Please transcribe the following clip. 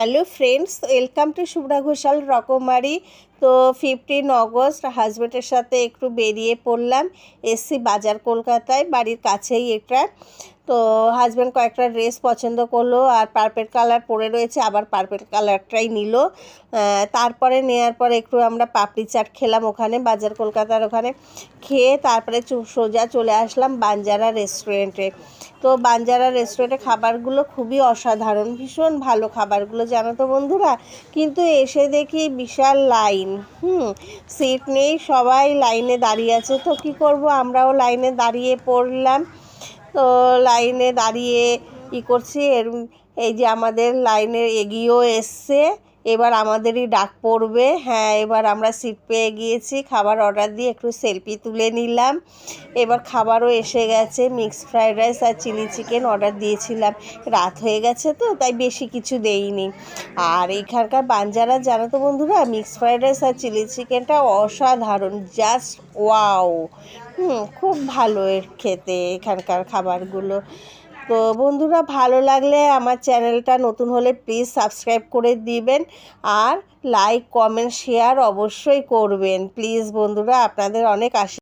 Hello friends welcome to Shubhra Ghoshal রকমারি তো fifteen August হাজব্যান্ডের সাথে একটু বেরিয়ে পড়লাম এসছি বাজার কলকাতায়, বাড়ির কাছেই এটা। তো হাজব্যান্ড কয়েকটা ড্রেস পছন্দ করল, আর পার্পেল কালার পরে রয়েছে, আবার পার্পেল কালারটাই নিল। তারপরে নেওয়ার পরে একটু আমরা পাপড়ি চাট খেলাম ওখানে, বাজার কলকাতার ওখানে। খেয়ে তারপরে সোজা চলে আসলাম বাঞ্জারা রেস্টুরেন্টে তো বাঞ্জারা রেস্টুরেন্টে খাবারগুলো খুবই অসাধারণ, ভীষণ ভালো খাবারগুলো, জানো তো বন্ধুরা? কিন্তু এসে দেখি বিশাল লাইন হুম সিট নেই, সবাই লাইনে দাঁড়িয়ে আছে। তো কি করব? আমরাও লাইনে দাঁড়িয়ে পড়লাম। তো লাইনে দাঁড়িয়ে ই করছি। এর, এই যে আমাদের লাইনে এগিয়েও এসছে। এবার আমাদেরই ডাক পড়বে। হ্যাঁ এবার আমরা সিট পেয়ে গিয়েছি। খাবার অর্ডার দিয়ে একটু সেলফি তুলে নিলাম। এবার খাবারও এসে গেছে। মিক্সড ফ্রাইড রাইস আর চিলি চিকেন অর্ডার দিয়েছিলাম। রাত হয়ে গেছে তো, তাই বেশি কিছু দেইনি। আর এখানকার বাঞ্জারা, জানো তো বন্ধুরা মিক্সড ফ্রাইড রাইস আর চিলি চিকেনটা অসাধারণ। জাস্ট ওয়াও হুম, খুব ভালো এর খেতে এখানকার খাবারগুলো। তো বন্ধুরা, ভালো লাগলে আমার চ্যানেলটা নতুন হলে প্লিজ সাবস্ক্রাইব করে দিবেন আর লাইক কমেন্ট শেয়ার অবশ্যই করবেন। প্লিজ বন্ধুরা, আপনাদের অনেক আশীর্বাদ।